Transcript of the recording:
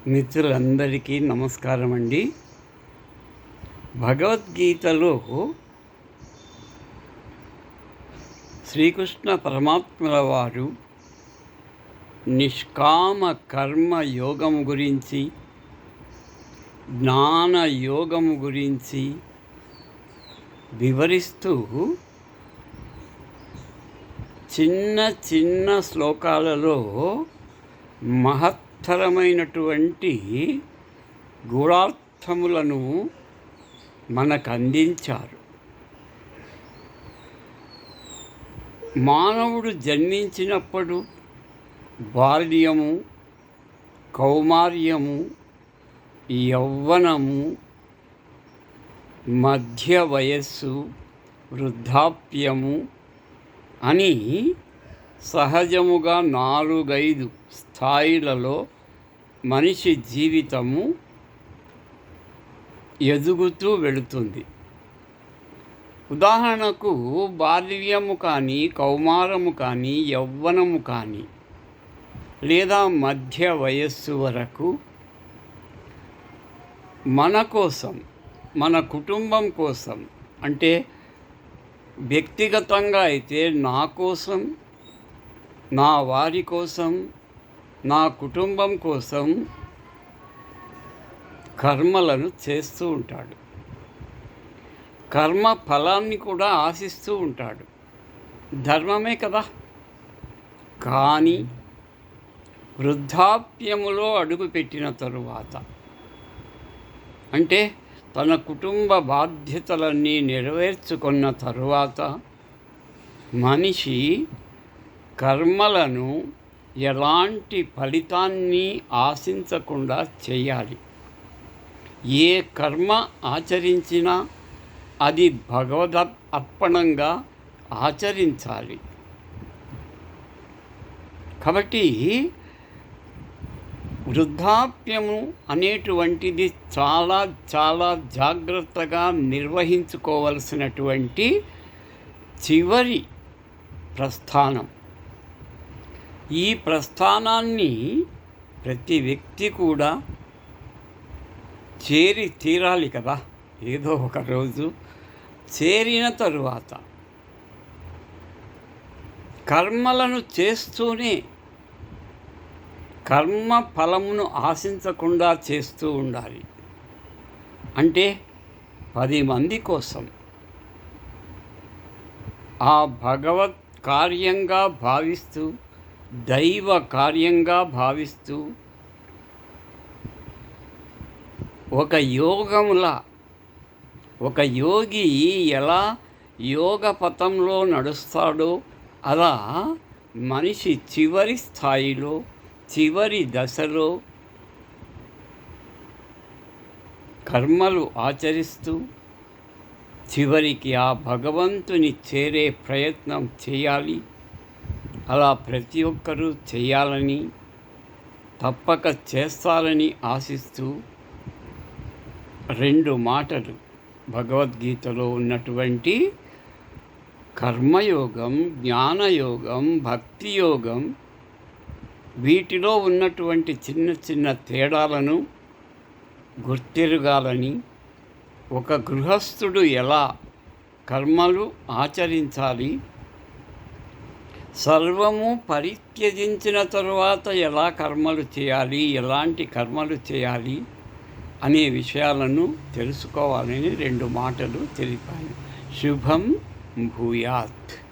మిత్రులందరికీ నమస్కారం అండి భగవద్గీతలో శ్రీకృష్ణ పరమాత్మల వారు నిష్కామ కర్మ యోగం గురించి జ్ఞాన యోగం గురించి వివరిస్తూ చిన్న చిన్న శ్లోకాలలో మహత్ మహత్తరమైనటువంటి గూఢార్థములను మనకు అందించారు మానవుడు జన్మించినప్పుడు బాల్యము కౌమార్యము యౌవనము మధ్య వయస్సు వృద్ధాప్యము అని సహజముగా నాలుగైదు స్థాయిలలో మనిషి జీవితము ఎదుగుతూ వెళుతుంది. ఉదాహరణకు బాల్యము కానీ కౌమారము కానీ యవ్వనము కానీ లేదా మధ్య వయస్సు వరకు మన కోసం మన కుటుంబం కోసం అంటే వ్యక్తిగతంగా అయితే నా కోసం నా వారి కోసం నా కుటుంబం కోసం కర్మలను చేస్తూ ఉంటాడు. కర్మ ఫలాన్ని కూడా ఆశిస్తూ ఉంటాడు. ధర్మమే కదా. కానీ వృద్ధాప్యములో అడుగుపెట్టిన తరువాత అంటే తన కుటుంబ బాధ్యతలన్నీ నెరవేర్చుకున్న తరువాత మనిషి కర్మలను ఎలాంటి ఫలితాన్ని ఆశించకుండా చేయాలి. ఏ కర్మ ఆచరించినా అది భగవద్ అర్పణంగా ఆచరించాలి. కాబట్టి వృద్ధాప్యము అనేటువంటిది చాలా చాలా జాగ్రత్తగా నిర్వహించుకోవలసినటువంటి చివరి ప్రస్థానం. ఈ ప్రస్థానాన్ని ప్రతి వ్యక్తి కూడా చేరి తీరాలి కదా. ఏదో ఒక రోజు చేరిన తరువాత కర్మలను చేస్తూనే కర్మ ఫలమును ఆశించకుండా చేస్తూ ఉండాలి. అంటే పది మంది కోసం. ఆ భగవత్ కార్యంగా భావిస్తూ దైవ కార్యంగా భావిస్తూ ఒక యోగంలా ఒక యోగి ఎలా యోగ పథంలో నడుస్తాడో అలా మనిషి చివరి స్థాయిలో చివరి దశలో కర్మలు ఆచరిస్తూ చివరికి ఆ భగవంతుని చేరే ప్రయత్నం చేయాలి. అలా ప్రతి ఒక్కరూ చేయాలని తప్పక చేస్తారని ఆశిస్తూ రెండు మాటలు భగవద్గీతలో ఉన్నటువంటి కర్మయోగం జ్ఞానయోగం భక్తి యోగం వీటిలో ఉన్నటువంటి చిన్న చిన్న తేడాలను గుర్తెరగాలని ఒక గృహస్థుడు ఎలా కర్మలు ఆచరించాలి సర్వము పరిత్యజించిన తరువాత ఎలా కర్మలు చేయాలి ఎలాంటి కర్మలు చేయాలి అనే విషయాలను తెలుసుకోవాలని రెండు మాటలు తెలిపాను శుభం భూయాత్.